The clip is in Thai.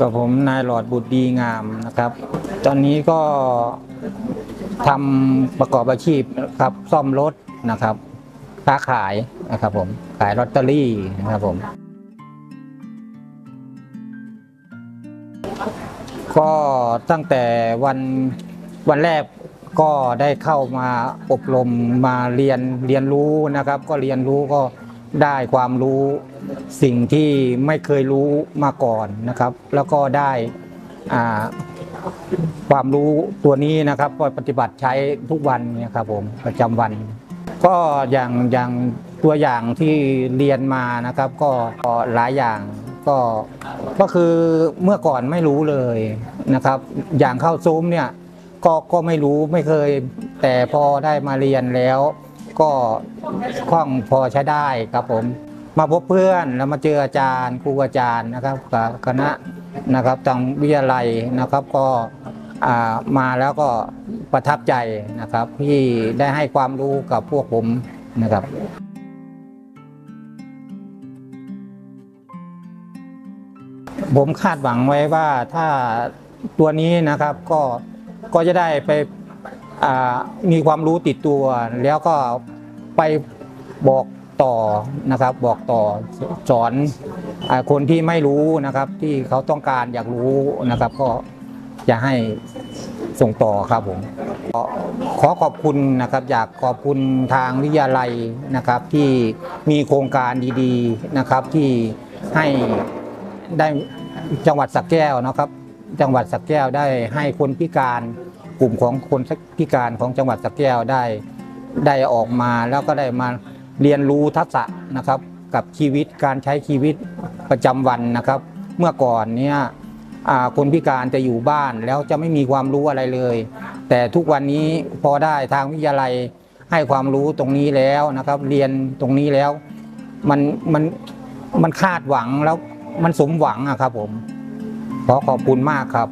กับผมนายหลอดบุตรดีงามนะครับ ตอนนี้ก็ทำประกอบอาชีพครับซ่อมรถนะครับ ค้าขายนะครับผมขายลอตเตอรี่นะครับผม ก็ตั้งแต่วันวันแรกก็ได้เข้ามาอบรมมาเรียนเรียนรู้นะครับ ก็เรียนรู้ก็ ได้ความรู้สิ่งที่ไม่เคยรู้มาก่อนนะครับ แล้วก็ได้ความรู้ตัวนี้นะครับก็ปฏิบัติใช้ทุกวันนี่ยครับผมประจำวัน ก็อย่างอย่างตัวอย่างที่เรียนมานะครับก็ก็หลายอย่างก็ก็คือเมื่อก่อนไม่รู้เลยนะครับ อย่างเข้าซุ้มเนี่ยก็ก็ไม่รู้ไม่เคย แต่พอได้มาเรียนแล้ว ก็คล่องพอใช้ได้ครับผม มาพบเพื่อนแล้วมาเจออาจารย์ครูอาจารย์นะครับกับคณะนะครับทางวิทยาลัยนะครับก็มาแล้วก็ประทับใจนะครับที่ได้ให้ความรู้กับพวกผมนะครับผมคาดหวังไว้ว่าถ้าตัวนี้นะครับก็ก็จะได้ไป มีความรู้ติดตัว แล้วก็ไปบอกต่อนะครับ บอกต่อสอนอคนที่ไม่รู้นะครับ ที่เขาต้องการอยากรู้นะครับ ก็จะให้ส่งต่อครับผมขอขอบคุณนะครับ อยากขอบคุณทางวิทยาลัยนะครับ ที่มีโครงการดีๆนะครับ ที่ให้ได้จังหวัดสักแก้วนะครับ จังหวัดสักแก้วได้ให้คนพิการ กลุ่มของคนพิการของจังหวัดสักแก้วได้ได้ออกมาแล้วก็ได้มาเรียนรู้ทักษะนะครับ กับชีวิตการใช้ชีวิตประจำวันนะครับ เมื่อก่อนเนี่ยคนพิการจะอยู่บ้านแล้วจะไม่มีความรู้อะไรเลย แต่ทุกวันนี้พอได้ทางวิทยาลัยให้ความรู้ตรงนี้แล้วนะครับ เรียนตรงนี้แล้วมันมันมันคาดหวังแล้วมันสมหวังอะครับผมขอขอบคุณมากครับ